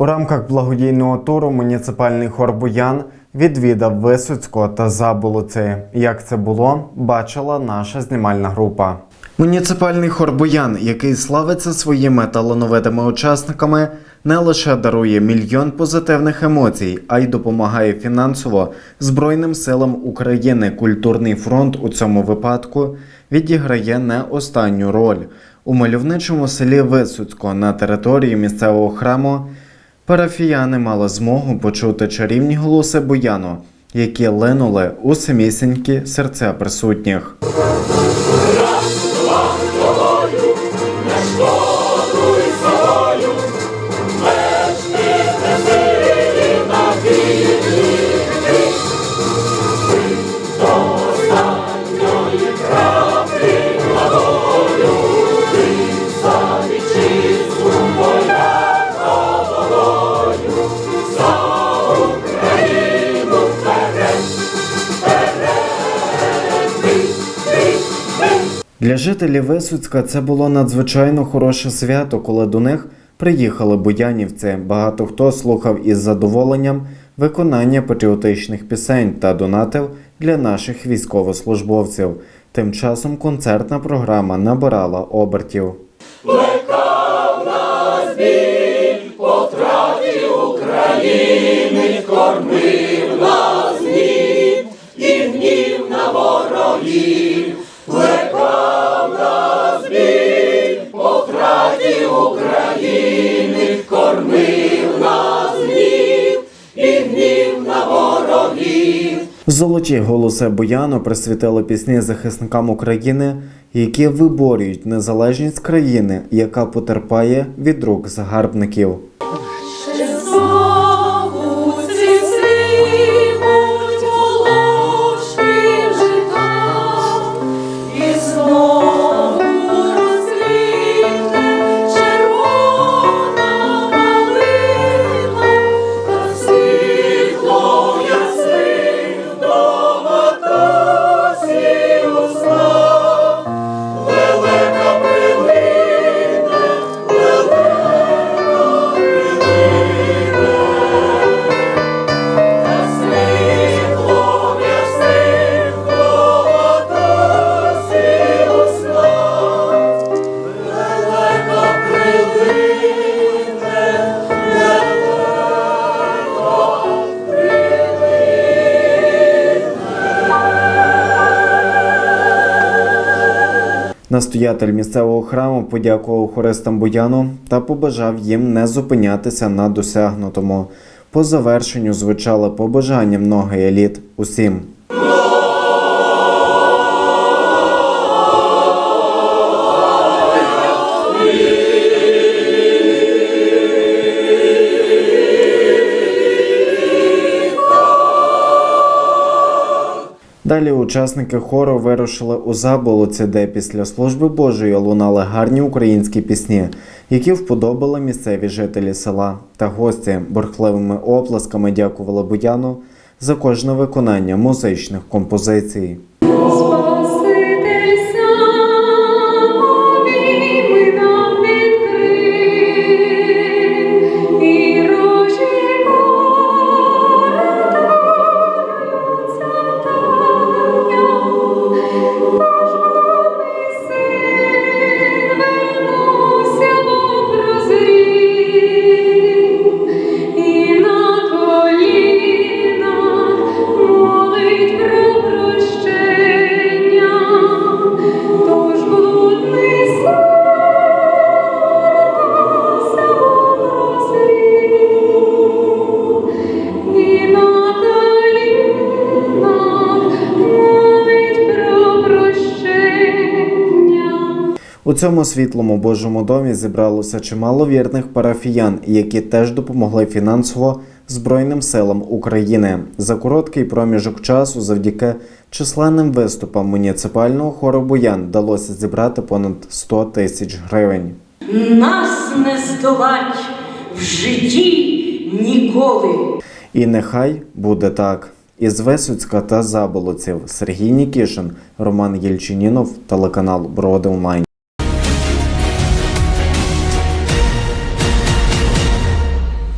У рамках благодійного туру муніципальний хор Буян відвідав Висоцько та Заболоци. Як це було, бачила наша знімальна група. Муніципальний хор Буян, який славиться своїми талановитими учасниками, не лише дарує мільйон позитивних емоцій, а й допомагає фінансово Збройним силам України. Культурний фронт у цьому випадку відіграє не останню роль. У мальовничому селі Висоцько на території місцевого храму парафіяни мали змогу почути чарівні голоси Буяну, які линули у самісінькі серця присутніх. Для жителів Висоцька це було надзвичайно хороше свято, коли до них приїхали буянівці. Багато хто слухав із задоволенням виконання патріотичних пісень та донатив для наших військовослужбовців. Тим часом концертна програма набирала обертів. Золоті голоси Бояну присвятили пісні захисникам України, які виборюють незалежність країни, яка потерпає від рук загарбників. Настоятель місцевого храму подякував хористам Бояну та побажав їм не зупинятися на досягнутому. По завершенню звучали побажання многих еліт усім. Далі учасники хору вирушили у Заболоці, де після служби Божої лунали гарні українські пісні, які вподобали місцеві жителі села та гості бурхливими оплесками дякували Буяну за кожне виконання музичних композицій. У цьому світлому Божому домі зібралося чимало вірних парафіян, які теж допомогли фінансово Збройним силам України. За короткий проміжок часу, завдяки численним виступам муніципального хору Буян вдалося зібрати понад 100 тисяч гривень. Нас не здолать в житті ніколи. І нехай буде так. Із Висоцька та Заболоців Сергій Нікішин, Роман Єльчинінов, телеканал Броди Онлайн.